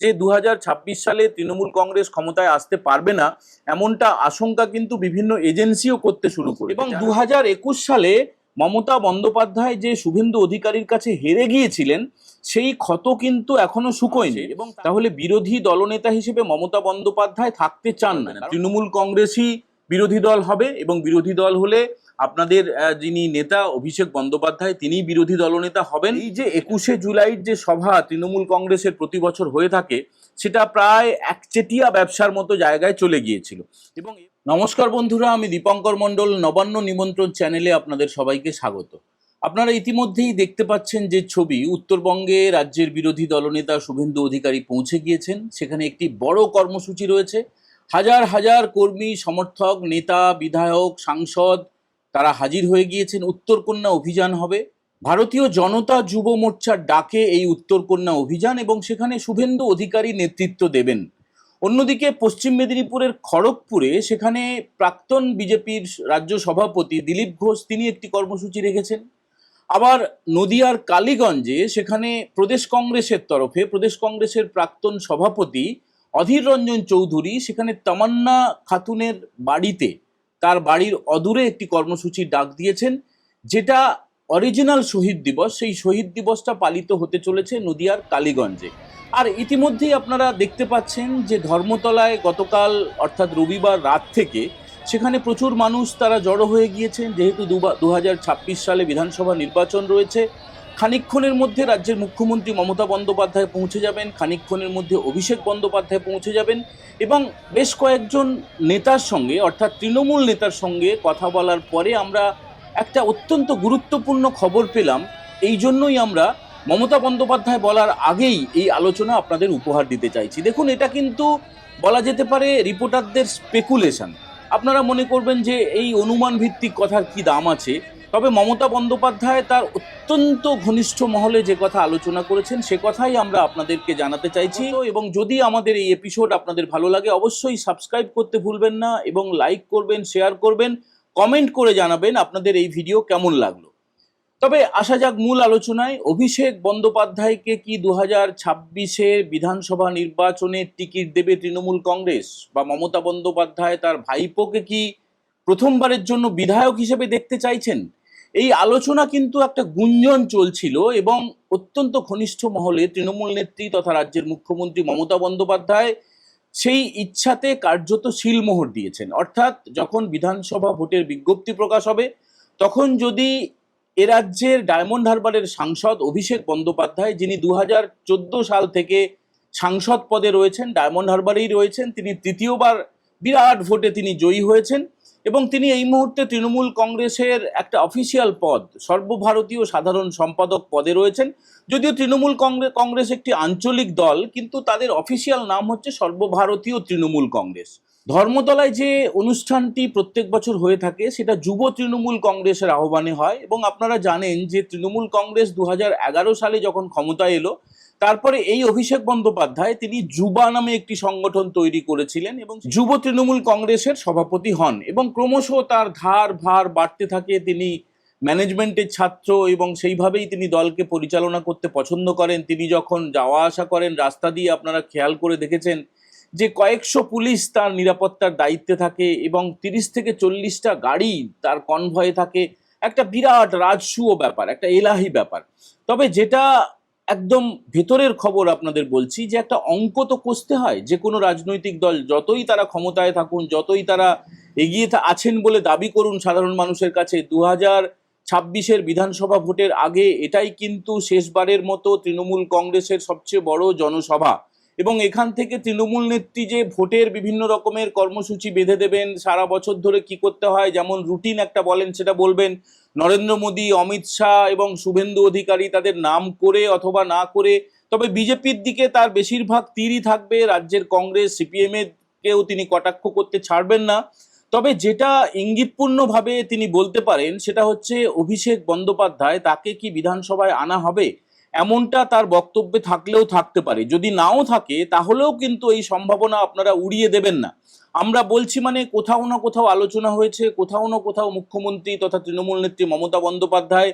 যে দু হাজার ছাব্বিশ সালে তৃণমূল কংগ্রেস ক্ষমতায় আসতে পারবে না এমনটা আশঙ্কা কিন্তু বিভিন্ন এজেন্সিও করতে শুরু করে এবং দু হাজার একুশ সালে মমতা বন্দ্যোপাধ্যায় যে শুভেন্দু অধিকারীর কাছে হেরে গিয়েছিলেন সেই ক্ষত কিন্তু এখনও শুকোয়নি। এবং তাহলে বিরোধী দলনেতা হিসেবে মমতা বন্দ্যোপাধ্যায় থাকতে চান না। তৃণমূল কংগ্রেসই বিরোধী দল হবে এবং বিরোধী দল হলে আপনাদের যিনি নেতা অভিষেক বন্দ্যোপাধ্যায় তিনি বিরোধী দলনেতা হবেন। এই যে একুশে জুলাইয়ের যে সভা তৃণমূল কংগ্রেসের প্রতি বছর হয়ে থাকে, সেটা প্রায় একচেটিয়া ব্যবসার মতো জায়গায় চলে গিয়েছিল। এবং নমস্কার বন্ধুরা, আমি দীপঙ্কর মণ্ডল, নবান্ন নিমন্ত্রণ চ্যানেলে আপনাদের সবাইকে স্বাগত। আপনারা ইতিমধ্যেই দেখতে পাচ্ছেন যে ছবি, উত্তরবঙ্গে রাজ্যের বিরোধী দলনেতা শুভেন্দু অধিকারী পৌঁছে গিয়েছেন। সেখানে একটি বড় কর্মসূচি রয়েছে। হাজার হাজার কর্মী, সমর্থক, নেতা, বিধায়ক, সাংসদ, তারা হাজির হয়ে গিয়েছেন। উত্তরকন্যা অভিযান হবে। ভারতীয় জনতা যুব মোর্চার ডাকে এই উত্তরকন্যা অভিযান এবং সেখানে শুভেন্দু অধিকারী নেতৃত্ব দেবেন। অন্যদিকে পশ্চিম মেদিনীপুরের খড়গপুরে সেখানে প্রাক্তন বিজেপির রাজ্য সভাপতি দিলীপ ঘোষ তিনি একটি কর্মসূচি রেখেছেন। আবার নদিয়ার কালীগঞ্জে সেখানে প্রদেশ কংগ্রেসের তরফে প্রদেশ কংগ্রেসের প্রাক্তন সভাপতি অধীর রঞ্জন চৌধুরী সেখানে তামান্না খাতুনের বাড়িতে তার বাড়ির অদূরে একটি কর্মসূচির ডাক দিয়েছেন, যেটা অরিজিনাল শহীদ দিবস। সেই শহীদ দিবসটা পালিত হতে চলেছে নদিয়ার কালীগঞ্জে। আর ইতিমধ্যেই আপনারা দেখতে পাচ্ছেন যে ধর্মতলায় গতকাল, অর্থাৎ রবিবার রাত থেকে, সেখানে প্রচুর মানুষ তারা জড়ো হয়ে গিয়েছেন। যেহেতু দু হাজার ছাব্বিশ সালে বিধানসভা নির্বাচন রয়েছে খানিকক্ষণের মধ্যে রাজ্যের মুখ্যমন্ত্রী মমতা বন্দ্যোপাধ্যায় পৌঁছে যাবেন, খানিকক্ষণের মধ্যে অভিষেক বন্দ্যোপাধ্যায় পৌঁছে যাবেন এবং বেশ কয়েকজন নেতার সঙ্গে, অর্থাৎ তৃণমূল নেতার সঙ্গে কথা বলার পরে আমরা একটা অত্যন্ত গুরুত্বপূর্ণ খবর পেলাম। এই জন্যই আমরা মমতা বন্দ্যোপাধ্যায় বলার আগেই এই আলোচনা আপনাদের উপহার দিতে চাইছি। দেখুন, এটা কিন্তু বলা যেতে পারে রিপোর্টারদের স্পেকুলেশন আপনারা মনে করবেন যে এই অনুমান ভিত্তিক কথার কি দাম আছে? তবে মমতা বন্দ্যোপাধ্যায় তার অত্যন্ত ঘনিষ্ঠ মহলে যে কথা আলোচনা করেছেন সে কথাই আমরা আপনাদেরকে জানাতে চাইছি। এবং যদি আমাদের এই এপিসোড আপনাদের ভালো লাগে অবশ্যই সাবস্ক্রাইব করতে ভুলবেন না এবং লাইক করবেন শেয়ার করবেন কমেন্ট করে জানাবেন আপনাদের এই ভিডিও কেমন লাগল। তবে আসা যাক মূল আলোচনায় অভিষেক বন্দ্যোপাধ্যায়কে কি দু হাজার ছাব্বিশের বিধানসভা নির্বাচনে টিকিট দেবে তৃণমূল কংগ্রেস বা মমতা বন্দ্যোপাধ্যায় তার ভাইপোকে কি প্রথমবারের জন্য বিধায়ক হিসেবে দেখতে চাইছেন? এই আলোচনা কিন্তু একটা গুঞ্জন চলছিল এবং অত্যন্ত ঘনিষ্ঠ মহলে তৃণমূল নেত্রী তথা রাজ্যের মুখ্যমন্ত্রী মমতা বন্দ্যোপাধ্যায় সেই ইচ্ছাতে কার্যত শিলমোহর দিয়েছেন। অর্থাৎ যখন বিধানসভা ভোটের বিজ্ঞপ্তি প্রকাশ হবে, তখন যদি এ রাজ্যের ডায়মন্ড হারবারের সাংসদ অভিষেক বন্দ্যোপাধ্যায়, যিনি দু হাজার চোদ্দ সাল থেকে সাংসদ পদে রয়েছেন, ডায়মন্ড হারবারেই রয়েছেন, তিনি তৃতীয়বার বিরাট ভোটে তিনি জয়ী হয়েছেন এবং তিনি এই মুহূর্তে তৃণমূল কংগ্রেসের একটা অফিসিয়াল পদ, সর্বভারতীয় সাধারণ সম্পাদক পদে রয়েছেন। যদিও তৃণমূল কংগ্রেস একটি আঞ্চলিক দল, কিন্তু তাদের অফিসিয়াল নাম হচ্ছে সর্বভারতীয় তৃণমূল কংগ্রেস। ধর্মতলায় যে অনুষ্ঠানটি প্রত্যেক বছর হয়ে থাকে, সেটা যুব তৃণমূল কংগ্রেসের আহ্বানে হয় এবং আপনারা জানেন যে তৃণমূল কংগ্রেস দু হাজার এগারো সালে যখন ক্ষমতায় এলো তারপরে এই অভিষেক বন্দ্যোপাধ্যায় তিনি যুবা নামে একটি সংগঠন তৈরি করেছিলেন এবং যুব তৃণমূল কংগ্রেসের সভাপতি হন এবং ক্রমশ তার ধার ভার বাড়তে থাকে, তিনি ম্যানেজমেন্টের ছাত্র এবং সেইভাবেই তিনি দলকে পরিচালনা করতে পছন্দ করেন। তিনি যখন যাওয়া আসা করেন, রাস্তা দিয়ে আপনারা খেয়াল করে দেখেছেন যে কয়েকশো পুলিশ তার নিরাপত্তার দায়িত্বে থাকে এবং তিরিশ থেকে চল্লিশটা গাড়ি তার কনভয়ে থাকে। একটা বিরাট রাজসূয় ব্যাপার, একটা এলাহি ব্যাপার। তবে যেটা একদম ভেতরের খবর আপনাদের বলছি যে একটা অঙ্ক তো কষতে হয়, যে কোনো রাজনৈতিক দল যতই তারা ক্ষমতায় থাকুন, যতই তারা এগিয়ে আছেন বলে দাবি করুন সাধারণ মানুষের কাছে দু হাজার ছাব্বিশের বিধানসভা ভোটের আগে এটাই কিন্তু শেষবারের মতো তৃণমূল কংগ্রেসের সবচেয়ে বড় জনসভা। এবং এখান থেকে তৃণমূল নেত্রী যে ভোটের বিভিন্ন রকমের কর্মসূচি বেঁধে দেবেন, সারা বছর ধরে কি করতে হয়, যেমন রুটিন একটা বলেন সেটা বলবেন, নরেন্দ্র মোদী, অমিত শাহ এবং শুভেন্দু অধিকারী তাদের নাম করে অথবা না করে, তবে বিজেপির দিকে তার বেশিরভাগ তীরই থাকবে, রাজ্যের কংগ্রেস, সিপিএম এর কেও তিনি কটাক্ষ করতে ছাড়বেন না। তবে যেটা ইঙ্গিতপূর্ণভাবে তিনি বলতে পারেন, সেটা হচ্ছে অভিষেক বন্দ্যোপাধ্যায়, তাকে কি বিধানসভায় আনা হবে? এমনটা তার বক্তব্যে থাকলেও থাকতে পারে। যদি নাও থাকে, তাহলেও কিন্তু এই সম্ভাবনা আপনারা উড়িয়ে দেবেন না। আমরা বলছি মানে কোথাও না কোথাও আলোচনা হয়েছে, কোথাও না কোথাও মুখ্যমন্ত্রী তথা তৃণমূল নেত্রী মমতা বন্দ্যোপাধ্যায়,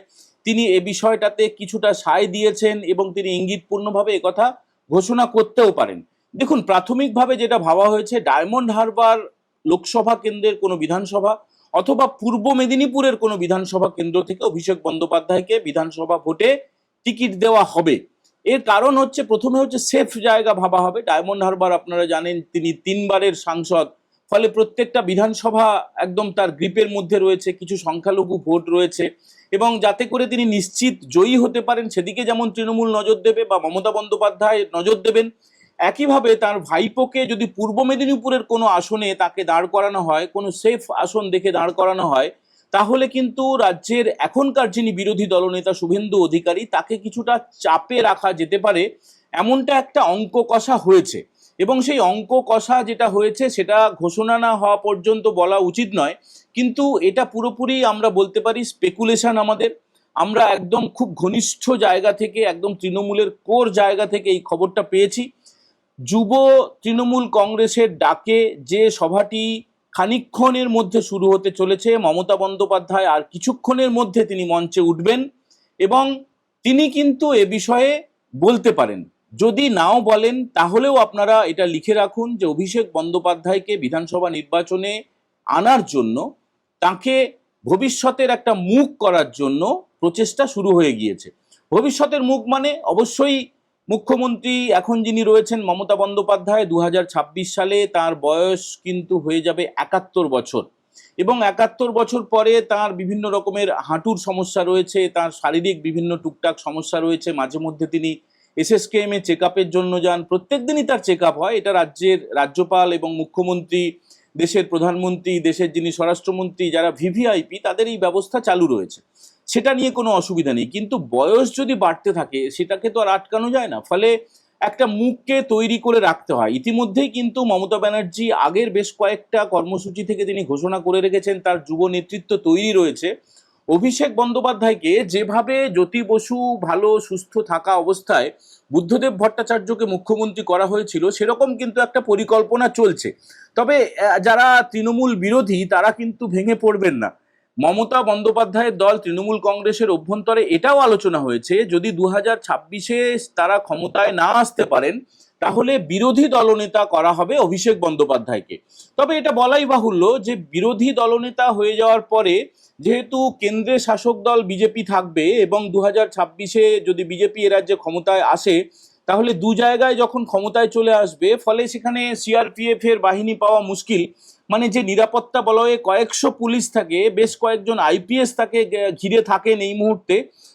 তিনি এ বিষয়টাতে কিছুটা সায় দিয়েছেন এবং তিনি ইঙ্গিতপূর্ণভাবে কথা ঘোষণা করতেও পারেন। দেখুন, প্রাথমিকভাবে যেটা ভাবা হয়েছে, ডায়মন্ড হারবার লোকসভা কেন্দ্রের কোনো বিধানসভা অথবা পূর্ব মেদিনীপুরের কোনো বিধানসভা কেন্দ্র থেকে অভিষেক বন্দ্যোপাধ্যায়কে বিধানসভা ভোটে টিকিট দেওয়া হবে। এর কারণ হচ্ছে, প্রথমে হচ্ছে সেফ জায়গা ভাবা হবে। ডায়মন্ড হারবার আপনারা জানেন, তিনি তিনবারের সাংসদ। ফলে প্রত্যেকটা বিধানসভা একদম তার গ্রিপের মধ্যে রয়েছে, কিছু সংখ্যালঘু ভোট রয়েছে। এবং যাতে করে তিনি নিশ্চিত জয়ী হতে পারেন, সেদিকে যেমন তৃণমূল নজর দেবে বা মমতা বন্দ্যোপাধ্যায় নজর দেবেন, একইভাবে তার ভাইপোকে যদি পূর্ব মেদিনীপুরের কোনো আসনে তাকে দাঁড় করানো হয়, কোনো সেফ আসন দেখে দাঁড় করানো হয় তাহলে কিন্তু রাজ্যের এখনকার যিনি বিরোধী দলনেতা শুভেন্দু অধিকারী, তাকে কিছুটা চাপে রাখা যেতে পারে এমনটা একটা অঙ্ক কষা হয়েছে। এবং সেই অঙ্ক কষা যেটা হয়েছে, সেটা ঘোষণা না হওয়া পর্যন্ত বলা উচিত নয়। কিন্তু এটা পুরোপুরি আমরা বলতে পারি স্পেকুলেশন আমাদের। আমরা একদম খুব ঘনিষ্ঠ জায়গা থেকে, একদম তৃণমূলের কোর জায়গা থেকে এই খবরটা পেয়েছি। যুব তৃণমূল কংগ্রেসের ডাকে যে সভাটি খানিকক্ষণের মধ্যে শুরু হতে চলেছে। মমতা বন্দ্যোপাধ্যায় আর কিছুক্ষণের মধ্যে তিনি মঞ্চে উঠবেন এবং তিনি কিন্তু এ বিষয়ে বলতে পারেন। যদি নাও বলেন, তাহলেও আপনারা এটা লিখে রাখুন যে অভিষেক বন্দ্যোপাধ্যায়কে বিধানসভা নির্বাচনে আনার জন্য, তাকে ভবিষ্যতের একটা মুখ করার জন্য প্রচেষ্টা শুরু হয়ে গিয়েছে। ভবিষ্যতের মুখ মানে অবশ্যই মুখ্যমন্ত্রী এখন যিনি রয়েছেন মমতা বন্দ্যোপাধ্যায় দু হাজার ছাব্বিশ সালে তার বয়স কিন্তু হয়ে যাবে একাত্তর বছর। এবং একাত্তর বছর পরে তার বিভিন্ন রকমের হাঁটুর সমস্যা রয়েছে, তার শারীরিক বিভিন্ন টুকটাক সমস্যা রয়েছে। মাঝে মধ্যে তিনি এসএসকেএম এ চেক আপের জন্য যান। প্রত্যেক দিনই তার চেক আপ হয়। এটা রাজ্যের রাজ্যপাল এবং মুখ্যমন্ত্রী, দেশের প্রধানমন্ত্রী, দেশের যিনি স্বরাষ্ট্রমন্ত্রী, যারা ভিভিআইপি, তাদের এই ব্যবস্থা চালু রয়েছে। সেটা নিয়ে কোনো অসুবিধা নেই। কিন্তু বয়স যদি বাড়তে থাকে, সেটাকে তো আর আটকানো যায় না। ফলে একটা মুখকে তৈরি করে রাখতে হয়। ইতিমধ্যেই কিন্তু মমতা ব্যানার্জি আগের বেশ কয়েকটা কর্মসূচি থেকে তিনি ঘোষণা করে রেখেছেন, তার যুব নেতৃত্ব তৈরি রয়েছে। অভিষেক বন্দ্যোপাধ্যায়কে যেভাবে জ্যোতি বসু ভালো, সুস্থ থাকা অবস্থায় বুদ্ধদেব ভট্টাচার্যকে মুখ্যমন্ত্রী করা হয়েছিল, সেরকম কিন্তু একটা পরিকল্পনা চলছে। তবে যারা তৃণমূল বিরোধী, তারা কিন্তু ভেঙে পড়বেন না। মমতা বন্দ্যোপাধ্যায়ের দল তৃণমূল কংগ্রেসের অভ্যন্তরে এটাও আলোচনা হয়েছে, যদি দু হাজার ছাব্বিশে তারা ক্ষমতায় না আসতে পারেন, তাহলে বিরোধী দলনেতা করা হবে অভিষেক বন্দ্যোপাধ্যায়কে। তবে এটা বলাই বাহুল্য যে বিরোধী দলনেতা হয়ে যাওয়ার পরে যেহেতু কেন্দ্রে শাসক দল বিজেপি থাকবে এবং দু হাজার ছাব্বিশে যদি বিজেপি এ রাজ্যে ক্ষমতায় আসে, তাহলে দু জায়গায় যখন ক্ষমতায় চলে আসবে, ফলে সেখানে সিআরপিএফ এর বাহিনী পাওয়া মুশকিল। মানে যে নিরাপত্তা বলয়ে কয়েকশো পুলিশ থাকে, বেশ কয়েকজন আইপিএস তাকে ঘিরে থাকেন এই মুহূর্তে,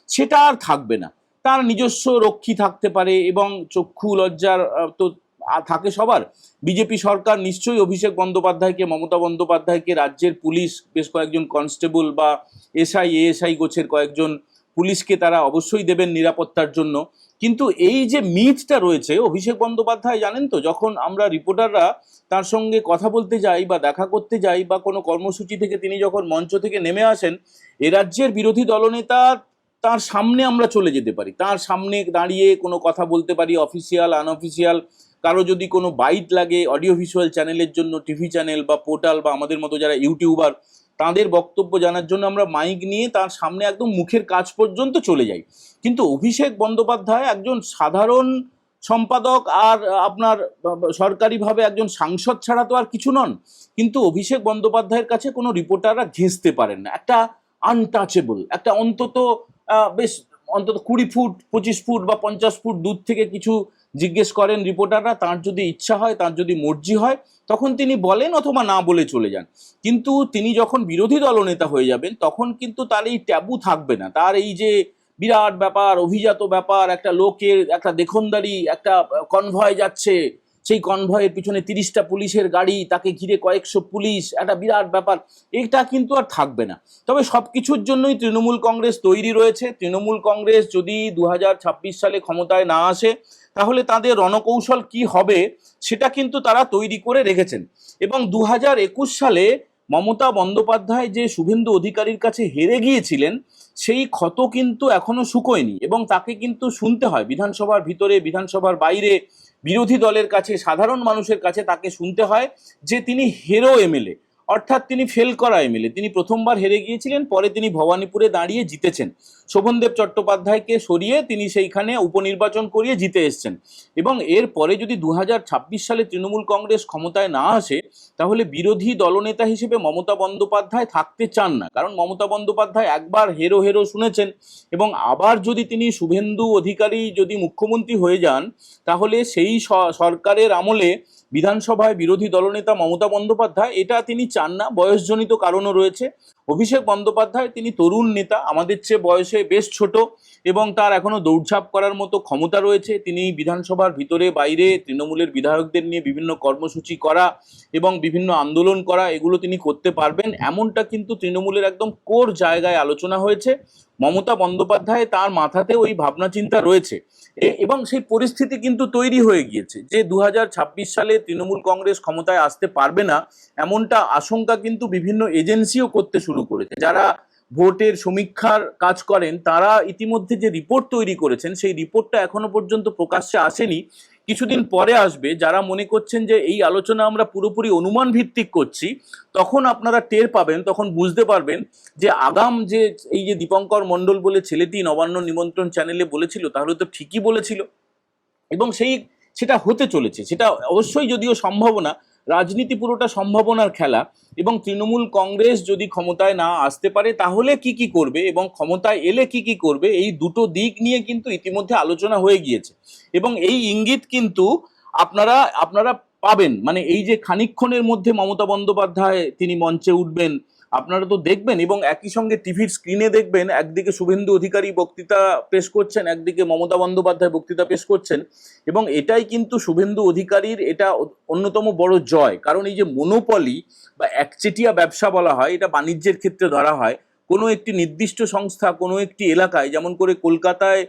সেটা আর থাকবে না। তার নিজস্ব রক্ষী থাকতে পারে এবং চক্ষু লজ্জার তো থাকে সবার। বিজেপি সরকার নিশ্চয়ই অভিষেক বন্দ্যোপাধ্যায়কে, মমতা বন্দ্যোপাধ্যায়কে, রাজ্যের পুলিশ, বেশ কয়েকজন কনস্টেবল বা এসআই, এএসআই গোছের কয়েকজন পুলিশকে তারা অবশ্যই দেবেন নিরাপত্তার জন্য। কিন্তু এই যে মিথটা রয়েছে, অভিষেক বন্দ্যোপাধ্যায় জানেন তো, যখন আমরা রিপোর্টাররা তার সঙ্গে কথা বলতে যাই বা দেখা করতে যাই বা কোনো কর্মসূচি থেকে তিনি যখন মঞ্চ থেকে নেমে আসেন, এ রাজ্যের বিরোধী দলনেতা তার সামনে আমরা চলে যেতে পারি। তার সামনে দাঁড়িয়ে কোনো কথা বলতে পারি অফিসিয়াল আনঅফিসিয়াল কারও যদি কোনো বাইট লাগে অডিও ভিজুয়াল চ্যানেলের জন্য টিভি চ্যানেল বা পোর্টাল বা আমাদের মতো যারা ইউটিউবার তাদের বক্তব্য জানার জন্য আমরা মাইক নিয়ে তার সামনে একদম মুখের কাজ পর্যন্ত চলে যাই। কিন্তু অভিষেক বন্দ্যোপাধ্যায় একজন সাধারণ সম্পাদক আর আপনার সরকারিভাবে একজন সাংসদ ছাড়া তো আর কিছু নন। কিন্তু অভিষেক বন্দ্যোপাধ্যায়ের কাছে কোনো রিপোর্টাররা ঘেঁচতে পারেন না। একটা আনটাচেবল একটা অন্তত বেশ অন্তত কুড়ি ফুট, পঁচিশ ফুট বা পঞ্চাশ ফুট দূর থেকে কিছু জিজ্ঞেস করেন রিপোর্টাররা তার যদি ইচ্ছা হয়, তার যদি মর্জি হয়, তখন তিনি বলেন অথবা না বলে চলে যান। কিন্তু তিনি যখন বিরোধী দলনেতা হয়ে যাবেন, তখন কিন্তু তার এই ট্যাবু থাকবে না। তার এই যে বিরাট ব্যাপার, অভিজাত ব্যাপার, একটা লোকের, একটা দেখনদারি, একটা কনভয় যাচ্ছে, সেই কনভয়ের পিছনে তিরিশটা পুলিশের গাড়ি, তাকে ঘিরে কয়েকশো পুলিশ, একটা বিরাট ব্যাপার, এটা কিন্তু আর থাকবে না। তবে সব কিছুর জন্যই তৃণমূল কংগ্রেস তৈরি রয়েছে। তৃণমূল কংগ্রেস যদি দু হাজার ছাব্বিশ সালে ক্ষমতায় না আসে তাহলে তাদের রণকৌশল কি হবে সেটা কিন্তু তারা তৈরি করে রেখেছেন। এবং দু হাজার একুশ সালে মমতা বন্দ্যোপাধ্যায় যে শুভেন্দু অধিকারীর কাছে হেরে গিয়েছিলেন, সেই ক্ষত কিন্তু এখনও শুকোয়নি এবং তাকে কিন্তু শুনতে হয়। বিধানসভার ভিতরে, বিধানসভার বাইরে বিরোধী দলের কাছে, সাধারণ মানুষের কাছে তাকে শুনতে হয় যে তিনি হেরো এমএলএ। অর্থাৎ তিনি ফেল করা এমএলএ তিনি প্রথমবার হেরে গিয়েছিলেন, পরে তিনি ভবানীপুরে দাঁড়িয়ে জিতেছেন। শোভনদেব চট্টোপাধ্যায়কে সরিয়ে তিনি সেইখানে উপনির্বাচন করিয়ে জিতে এসছেন। এবং এর পরে যদি দু হাজার ছাব্বিশ সালে তৃণমূল কংগ্রেস ক্ষমতায় না আসে, তাহলে বিরোধী দলনেতা হিসেবে মমতা বন্দ্যোপাধ্যায় থাকতে চান না। কারণ মমতা বন্দ্যোপাধ্যায় একবার হেরো হেরো শুনেছেন এবং আবার যদি তিনি শুভেন্দু অধিকারী যদি মুখ্যমন্ত্রী হয়ে যান, তাহলে সেই সরকারের আমলে বিধানসভায় বিরোধী দলনেতা মমতা বন্দ্যোপাধ্যায়, এটা তিনি চান না, বয়সজনিত কারণও রয়েছে। অভিষেক বন্দ্যোপাধ্যায় তিনি তরুণ নেতা, আমাদের চেয়ে বয়সে বেশ ছোট। এবং তার এখনও দৌড়ঝাঁপ করার মতো ক্ষমতা রয়েছে। তিনি বিধানসভার ভিতরে, বাইরে, তৃণমূলের বিধায়কদের নিয়ে বিভিন্ন কর্মসূচি করা এবং বিভিন্ন আন্দোলন করা, এগুলো তিনি করতে পারবেন। এমনটা কিন্তু তৃণমূলের একদম কোর জায়গায় আলোচনা হয়েছে। মমতা বন্দ্যোপাধ্যায় তার মাথাতে ওই ভাবনা চিন্তা রয়েছে এবং সেই পরিস্থিতি কিন্তু তৈরি হয়ে গিয়েছে যে দু হাজার ছাব্বিশ সালে তৃণমূল কংগ্রেস ক্ষমতায় আসতে পারবে না, এমনটা আশঙ্কা কিন্তু বিভিন্ন এজেন্সিও করতে শুরু করেছে। যারা ভোটের সমীক্ষার কাজ করেন, তারা ইতিমধ্যে যে রিপোর্ট তৈরি করেছেন, সেই রিপোর্টটা এখনও পর্যন্ত প্রকাশ্যে আসেনি। কিছুদিন পরে আসবে, যারা মনে করছেন যে এই আলোচনা আমরা পুরোপুরি অনুমান ভিত্তিক করছি, তখন আপনারা টের পাবেন, তখন বুঝতে পারবেন যে আগাম যে এই যে দীপঙ্কর মণ্ডল বলে ছেলেটি নবান্ন নিমন্ত্রণ চ্যানেলে বলেছিল, তাহলে তো ঠিকই বলেছিল। এবং সেই, সেটা হতে চলেছে, সেটা অবশ্যই যদিও সম্ভাবনা রাজনীতি পুরোটা সম্ভাবনার খেলা এবং তৃণমূল কংগ্রেস যদি ক্ষমতায় না আসতে পারে, তাহলে কি কি করবে এবং ক্ষমতায় এলে কি কি করবে, এই দুটো দিক নিয়ে কিন্তু ইতিমধ্যে আলোচনা হয়ে গিয়েছে। এবং এই ইঙ্গিত কিন্তু আপনারা আপনারা পাবেন। মানে এই যে খানিক্ষণের মধ্যে মমতা বন্দ্যোপাধ্যায় তিনি মঞ্চে উঠবেন আপনারা তো দেখবেন এবং একই সঙ্গে টিভির স্ক্রিনে দেখবেন, একদিকে শুভেন্দু অধিকারী বক্তৃতা পেশ করছেন, একদিকে মমতা বন্দ্যোপাধ্যায় বক্তৃতা পেশ করছেন এবং এটাই কিন্তু শুভেন্দু অধিকারীর এটা অন্যতম বড় জয়। কারণ এই যে মনোপলি বা একচেটিয়া ব্যবসা বলা হয়, এটা বাণিজ্যের ক্ষেত্রে ধরা হয়। কোনো একটি নির্দিষ্ট সংস্থা, কোনো একটি এলাকায় যেমন করে কলকাতায়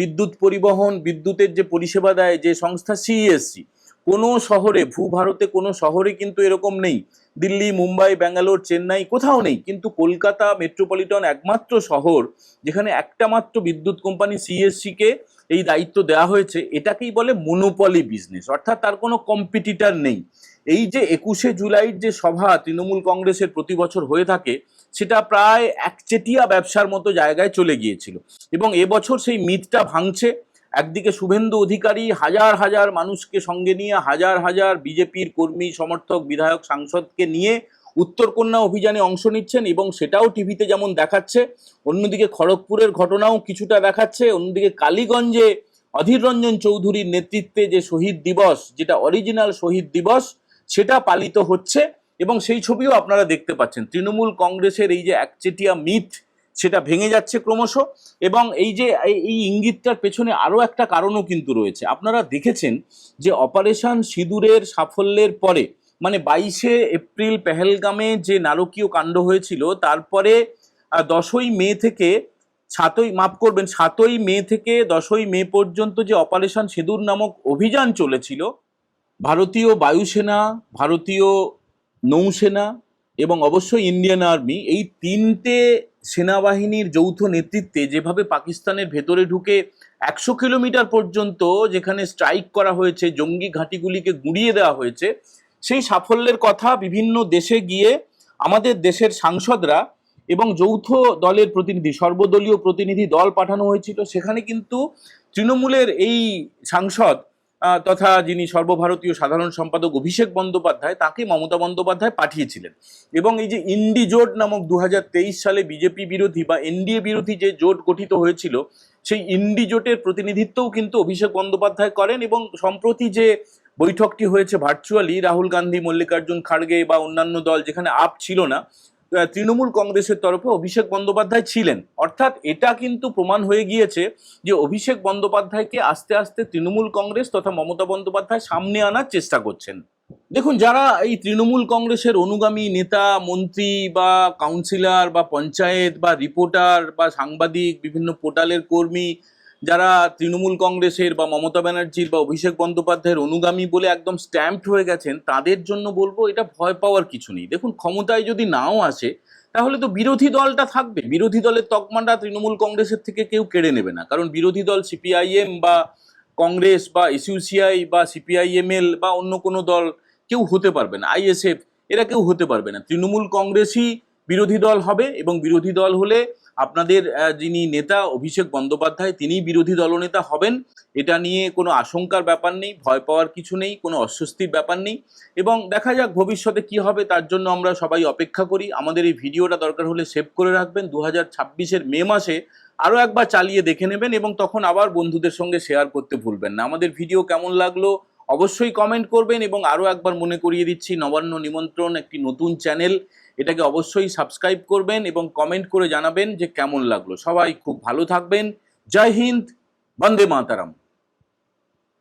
বিদ্যুৎ পরিবহন, বিদ্যুতের যে পরিষেবা দেয় যে সংস্থা সিইএসসি কোনো শহরে ভূভারতে কোনো শহরে কিন্তু এরকম নেই। দিল্লি, মুম্বাই, ব্যাঙ্গালোর, চেন্নাই কোথাও নেই। কিন্তু কলকাতা, মেট্রোপলিটন একমাত্র শহর যেখানে একটা মাত্র বিদ্যুৎ কোম্পানি সিএসসি কে এই দায়িত্ব দেওয়া হয়েছে, এটাকেই বলে মনোপলি বিজনেস অর্থাৎ তার কোনো কম্পিটিটার নেই। এই যে একুশে জুলাইয়ের যে সভা তৃণমূল কংগ্রেসের প্রতি বছর হয়ে থাকে, সেটা প্রায় একচেটিয়া ব্যবসার মতো জায়গায় চলে গিয়েছিল। এবং এবছর সেই মিথটা ভাঙছে। একদিকে শুভেন্দু অধিকারী হাজার হাজার মানুষকে সঙ্গে নিয়ে, হাজার হাজার বিজেপির কর্মী, সমর্থক, বিধায়ক, সাংসদকে নিয়ে উত্তরকন্যা অভিযানে অংশ নিচ্ছেন এবং সেটাও টিভিতে যেমন দেখাচ্ছে, অন্যদিকে খড়গপুরের ঘটনাও কিছুটা দেখাচ্ছে, অন্যদিকে কালীগঞ্জে অধীর রঞ্জন চৌধুরীর নেতৃত্বে যে শহীদ দিবস, যেটা অরিজিনাল শহীদ দিবস, সেটা পালিত হচ্ছে এবং সেই ছবিও আপনারা দেখতে পাচ্ছেন। তৃণমূল কংগ্রেসের এই যে একচেটিয়া মিথ সেটা ভেঙে যাচ্ছে ক্রমশ এবং এই যে এই- ইঙ্গিতটার পেছনে আরও একটা কারণও কিন্তু রয়েছে। আপনারা দেখেছেন যে অপারেশন সিঁদুরের সাফল্যের পরে মানে বাইশে এপ্রিল পেহেলগামে যে নারকীয় কাণ্ড হয়েছিল, তারপরে দশই মে থেকে সাতই, মাফ করবেন, সাতই মে থেকে দশই মে পর্যন্ত যে অপারেশন সিঁদুর নামক অভিযান চলেছিল, ভারতীয় বায়ুসেনা, ভারতীয় নৌসেনা এবং অবশ্যই ইন্ডিয়ান আর্মি, এই তিনটে সেনাবাহিনীর যৌথ নেতৃত্বে যেভাবে পাকিস্তানের ভেতরে ঢুকে একশো কিলোমিটার পর্যন্ত যেখানে স্ট্রাইক করা হয়েছে, জঙ্গি ঘাঁটিগুলিকে গুঁড়িয়ে দেওয়া হয়েছে, সেই সাফল্যের কথা বিভিন্ন দেশে গিয়ে আমাদের দেশের সাংসদরা এবং যৌথ দলের প্রতিনিধি, সর্বদলীয় প্রতিনিধি দল পাঠানো হয়েছিল। সেখানে কিন্তু তৃণমূলের এই সাংসদ তথা যিনি সর্বভারতীয় সাধারণ সম্পাদক অভিষেক বন্দ্যোপাধ্যায়, তাকে মমতা বন্দ্যোপাধ্যায় পাঠিয়েছিলেন। এবং এই যে ইন্ডি জোট নামক দু হাজার তেইশ সালে বিজেপি বিরোধী বা এনডিএ বিরোধী যে জোট গঠিত হয়েছিল, সেই ইন্ডি জোটের প্রতিনিধিত্বও কিন্তু অভিষেক বন্দ্যোপাধ্যায় করেন এবং সম্প্রতি যে বৈঠকটি হয়েছে ভার্চুয়ালি রাহুল গান্ধী, মল্লিকার্জুন খাড়গে বা অন্যান্য দল যেখানে আপ ছিল না তৃণমূল কংগ্রেসের তরফে অভিষেক বন্দ্যোপাধ্যায় ছিলেন। অর্থাৎ এটা কিন্তু প্রমাণ হয়ে গিয়েছে যে অভিষেক বন্দ্যোপাধ্যায়কে আস্তে আস্তে তৃণমূল কংগ্রেস তথা মমতা বন্দ্যোপাধ্যায় সামনে আনার চেষ্টা করছেন। দেখুন, যারা এই তৃণমূল কংগ্রেসের অনুগামী নেতা, মন্ত্রী বা কাউন্সিলর বা পঞ্চায়েত বা রিপোর্টার বা সাংবাদিক, বিভিন্ন পোর্টালের কর্মী যারা তৃণমূল কংগ্রেসের বা মমতা ব্যানার্জির বা অভিষেক বন্দ্যোপাধ্যায়ের অনুগামী বলে একদম স্ট্যাম্পড হয়ে গেছেন, তাদের জন্য বলব এটা ভয় পাওয়ার কিছু নেই। দেখুন, ক্ষমতায় যদি নাও আসে, তাহলে তো বিরোধী দলটা থাকবে। বিরোধী দলের তকমাটা তৃণমূল কংগ্রেসের থেকে কেউ কেড়ে নেবে না। কারণ বিরোধী দল সিপিআইএম বা কংগ্রেস বা এসইউসিআই বা সিপিআইএমএল বা অন্য কোনো দল কেউ হতে পারবে না। আইএসএফ এরা কেউ হতে পারবে না। তৃণমূল কংগ্রেসই বিরোধী দল হবে এবং বিরোধী দল হলে আপনাদের যিনি নেতা অভিষেক বন্দ্যোপাধ্যায়, তিনিই বিরোধী দলনেতা হবেন। এটা নিয়ে কোনো আশঙ্কার ব্যাপার নেই, ভয় পাওয়ার কিছু নেই, কোনো অস্বস্তির ব্যাপার নেই। এবং দেখা যাক ভবিষ্যতে কি হবে, তার জন্য আমরা সবাই অপেক্ষা করি। আমাদের এই ভিডিওটা দরকার হলে সেভ করে রাখবেন। দু হাজার মে মাসে আরও একবার চালিয়ে দেখে নেবেন এবং তখন আবার বন্ধুদের সঙ্গে শেয়ার করতে ভুলবেন না। আমাদের ভিডিও কেমন লাগল অবশ্যই কমেন্ট করবেন এবং আরও একবার মনে করিয়ে দিচ্ছি, নবান্ন নিমন্ত্রণ, একটি নতুন চ্যানেল এটাকে অবশ্যই সাবস্ক্রাইব করবেন এবং কমেন্ট করে জানাবেন যে কেমন লাগল। সবাই খুব ভালো থাকবেন। জয় হিন্দ, বন্দে মাতারাম।